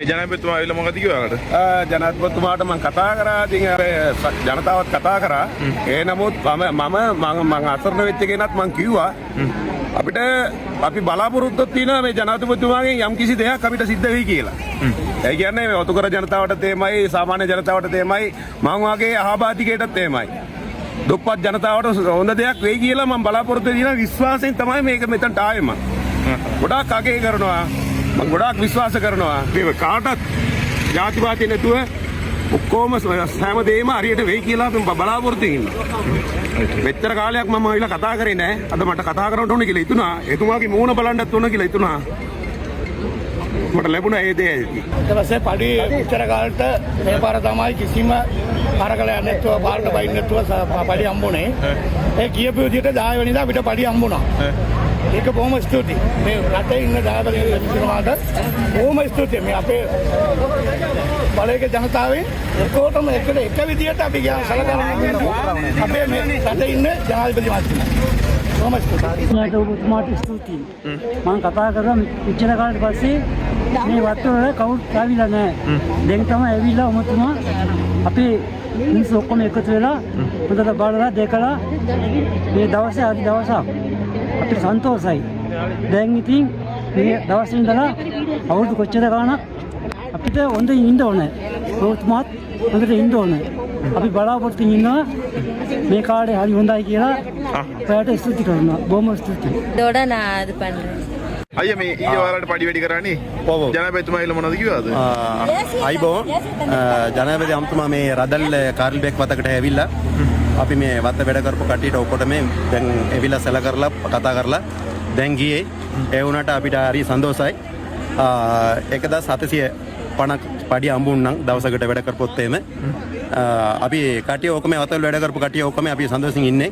ජනපතුමා ඇවිල්ලා මොකද කිව්වාකට? ජනත්පතුමාට මං කතා කරා ඉතින් අර ජනතාවත් කතා කරා ඒ නමුත් මම මම මං මං අසරණ වෙච්ච කෙනත් මං කිව්වා අපිට අපි බලාපොරොත්තුවක් තියෙනවා මේ ජනාධිපතිතුමාගෙන් යම් කිසි දෙයක් අපිට සිද්ධ වෙයි කියලා. ඒ කියන්නේ මේ ඔතුකර ජනතාවට තේමයි සාමාන්‍ය ජනතාවට තේමයි මං වගේ අහබාධිකයටත් තේමයි. දුප්පත් ජනතාවට හොඳ දෙයක් වෙයි කියලා මම බලාපොරොත්තු වෙන විශ්වාසයෙන් තමයි මේක මෙතනට ආවේ මං. ගොඩාක් අගේ කරනවා මං ගොඩාක් විශ්වාස කරනවා. මේ කාටත් ජාතිවාදී නැතුව ඔක්කොම හැම දෙයක්ම හරියට වෙයි කියලා මම බලාපොරොත්තු වෙනවා මෙච්චර කාලයක් මම ඇවිල්ලා කතා කරේ නෑ. අද මට කතා කරන්න ඕන කියලා හිතුණා. එතුමාගේ මූණ බලන්නත් ඕන කියලා හිතුණා. මට ලැබුණා ඒ දේ ඊට පස්සේ පඩි උච්චර කාලට මේ පාර තමයි කිසිම අරගලයක් නැතුව පාරට බයින් නැතුව පඩි හම්බුනේ. ඒ කියපු විදිහට 10 වෙනිදා අපිට පඩි හම්බුණා. ඒක බොහොම ස්තුතියි. මේ රටේ ඉන්න දායකයන්ට බොහොම ස්තුතියි. මේ අපේ බලයක ජනතාවෙන් ඔක්කොටම එකට එක විදිහට අපි ගියා සලකනවා. අපේ මේ රටේ ඉන්න ජනාධිපති මහත්මයා. බොහොම ස්තුතියි. ඔබතුමාට ඔබතුමාට ස්තුතියි. මම කතා කරා ඉච්චර කාලෙට පස්සේ මේ වත්තවල කවුරුත් ආවිලා නැහැ. දැන් තමයි ඇවිල්ලා ඔබතුමා අපේ මිනිස්සු ඔක්කොම එකතු වෙලා හොඳට බලලා දැකලා මේ දවසේ අද දවසක් අපිට සන්තෝසයි. දැන් ඉතින් මේ දවස් ඉඳලා අවුරුදු කොච්චර ගාණක් අපිට හොඳින් ඉන්න ඕනේ. රෝත්මත් හොඳට ඉන්න ඕනේ. අපි බලාපොරොත්තු ඉන්නවා මේ කාලේ හරි හොඳයි කියලා ඔයාලට ස්තුති කරනවා. බොහොම ස්තුතියි. දොඩනාද පන්නේ. අය මේ ඊයේ වාරාට පඩි වැඩි කරන්නේ ඔව් ජනාධිපතිතුමායිල මොනවද කිව්වද අයිබෝ ජනාධිපති අම්තුමා මේ රදල් කාර්ල් බෙක් වතකට ඇවිල්ලා අපි මේ වත්ත වැඩ කරපු කට්ටියට ඔක්කොට මේ දැන් ඇවිල්ලා සැල කරලා කතා කරලා දැන් ගියේ ඒ වුණාට අපිට හරි සන්තෝසයි එකදස් හතසිය පණක් පඩි අම්බුන්නම් දවසකට වැඩ කරපොත් එහෙම අපි கட்டிய ஒக்கமே வத்தல் வேட கருப்பு கட்டிய ஒக்கமே அப்படி சந்தோஷம் இன்னே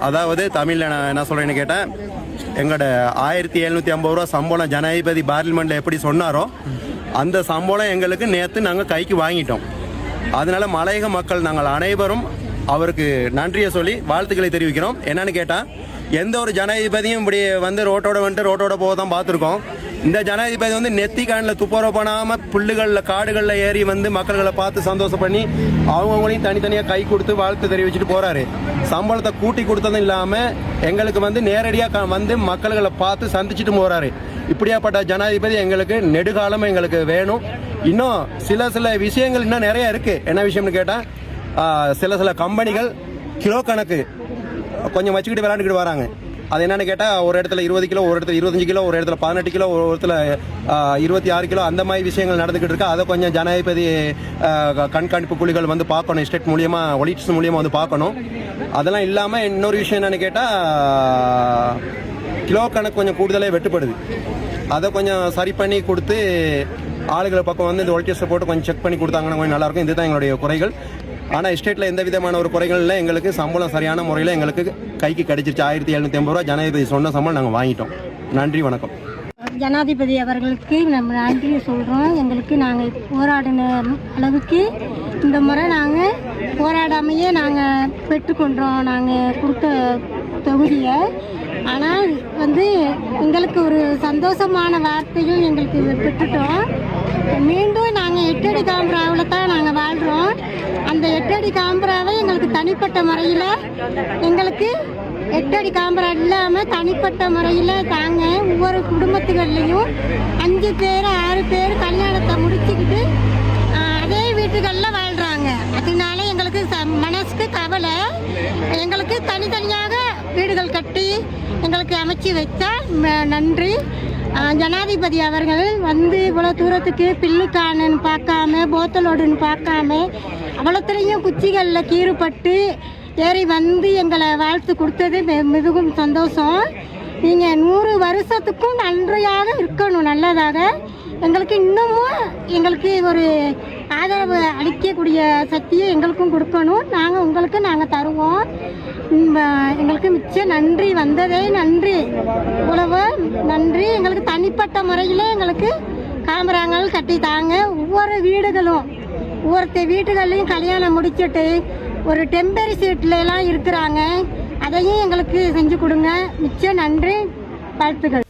அதாவது தமிழில் நான் என்ன சொல்கிறேன்னு கேட்டேன் எங்களோட ஆயிரத்தி எழுநூற்றி ஐம்பது ரூபா சம்பளம் ஜனாதிபதி பார்லிமெண்ட்டில் எப்படி சொன்னாரோ அந்த சம்பளம் எங்களுக்கு நேற்று நாங்கள் கைக்கு வாங்கிட்டோம் அதனால மலையக மக்கள் நாங்கள் அனைவரும் அவருக்கு நன்றியை சொல்லி வாழ்த்துக்களை தெரிவிக்கிறோம். என்னன்னு கேட்டால் எந்த ஒரு ஜனாதிபதியும் இப்படி வந்து ரோட்டோட வந்துட்டு ரோட்டோட போக தான் பார்த்துருக்கோம். இந்த ஜனாதிபதி வந்து நெத்தி காணில் துப்புரவு பண்ணாமல் புல்லுகளில் காடுகளில் ஏறி வந்து மக்கள்களை பார்த்து சந்தோஷம் பண்ணி அவங்கவுங்களையும் தனித்தனியாக கை கொடுத்து வாழ்த்து தெரிவிச்சுட்டு போகிறாரு சம்பளத்தை கூட்டி கொடுத்ததும் இல்லாமல் எங்களுக்கு வந்து நேரடியாக வந்து மக்கள்களை பார்த்து சந்திச்சுட்டு போகிறாரு இப்படியாப்பட்ட ஜனாதிபதி எங்களுக்கு நெடுகாலம் எங்களுக்கு வேணும். இன்னும் சில சில விஷயங்கள் இன்னும் நிறைய இருக்குது என்ன விஷயம்னு கேட்டால் சில சில கம்பெனிகள் கிலோ கணக்கு கொஞ்சம் வச்சுக்கிட்டு விளாண்டுக்கிட்டு வராங்க. அது என்னன்னு கேட்டால் ஒரு இடத்துல இருபது கிலோ ஒரு இடத்துல இருபத்தஞ்சு கிலோ ஒரு இடத்துல பதினெட்டு கிலோ ஒரு இடத்துல இருபத்தி ஆறு கிலோ அந்த மாதிரி விஷயங்கள் நடந்துக்கிட்டு இருக்கு. அதை கொஞ்சம் ஜனாதிபதி கண்காணிப்பு குழிகள் வந்து பார்க்கணும். ஸ்டேட் மூலியமாக ஒலிட்ஸ் மூலியமாக வந்து பார்க்கணும். அதெல்லாம் இல்லாமல் இன்னொரு விஷயம் என்னன்னு கேட்டால் கிலோ கணக்கு கொஞ்சம் கூடுதலே வெட்டுப்படுது. அதை கொஞ்சம் சரி பண்ணி கொடுத்து ஆளுகளை பக்கம் வந்து இந்த ஒலிட்டியஸை போட்டு கொஞ்சம் செக் பண்ணி கொடுத்தாங்கன்னா கொஞ்சம் நல்லாயிருக்கும் இதுதான் எங்களுடைய குறைகள். ஆனால் எஸ்டேட்டில் எந்த விதமான ஒரு குறைகளில் எங்களுக்கு சம்பளம் சரியான முறையில் எங்களுக்கு கைக்கு கிடைச்சிருச்சு. ஆயிரத்தி எழுநூற்றி ஐம்பது ரூபா ஜனாதிபதி சொன்ன சம்பளம் நாங்கள் வாங்கிட்டோம். நன்றி வணக்கம். ஜனாதிபதி அவர்களுக்கு நம்ம நன்றி சொல்கிறோம் எங்களுக்கு நாங்கள் போராடின அளவுக்கு இந்த முறை நாங்கள் போராடாமையே நாங்கள் பெற்றுக்கொண்டோம். நாங்கள் கொடுத்த தொகுதியை. ஆனால் வந்து எங்களுக்கு ஒரு சந்தோஷமான வார்த்தையும் எங்களுக்கு பெற்றுட்டோம். மீண்டும் நாங்கள் எட்டடி காம்பராவில் தான் நாங்கள் வாழ்கிறோம் அந்த எட்டடி காம்பராவை எங்களுக்கு தனிப்பட்ட முறையில் எங்களுக்கு எட்டடி காம்பரா இல்லாமல் தனிப்பட்ட முறையில் தாங்க ஒவ்வொரு குடும்பத்துகள்லையும் அஞ்சு பேர் ஆறு பேர் கல்யாணத்தை முடிச்சுக்கிட்டு அதே வீட்டுகளில் வாழ்கிறாங்க அதனால எங்களுக்கு ச மனசுக்கு கவலை. எங்களுக்கு தனித்தனியாக வீடுகள் கட்டி எங்களுக்கு அமைச்சு வச்சா நன்றி. ஜனாதிபதி அவர்கள் வந்து இவ்வளோ தூரத்துக்கு பில்லுக்கானன்னு பார்க்காம போத்தலோடுன்னு பார்க்காம அவ்வளோத்துலேயும் குச்சிகளில் கீறுபட்டு ஏறி வந்து எங்களை வாழ்த்து கொடுத்தது மிகவும் சந்தோஷம். நீங்கள் நூறு வருஷத்துக்கும் நன்றியாக இருக்கணும் நல்லதாக. எங்களுக்கு இன்னமும் எங்களுக்கு ஒரு ஆதரவு அளிக்கக்கூடிய சக்தியை எங்களுக்கும் கொடுக்கணும். நாங்கள் உங்களுக்கு நாங்கள் தருவோம். எங்களுக்கு மிச்ச நன்றி வந்ததே நன்றி. இவ்வளவு நன்றி. எங்களுக்கு தனிப்பட்ட முறையில் எங்களுக்கு காமராங்கள் கட்டி தாங்க ஒவ்வொரு வீடுகளும். ஒருத்த வீட்டுகள்லையும் கல்யாணம் முடிச்சுட்டு ஒரு டெம்பரரி சீட்லலாம் இருக்கிறாங்க. அதையும் எங்களுக்கு செஞ்சு கொடுங்க. மிச்சம் நன்றி. வாழ்த்துக்கள்.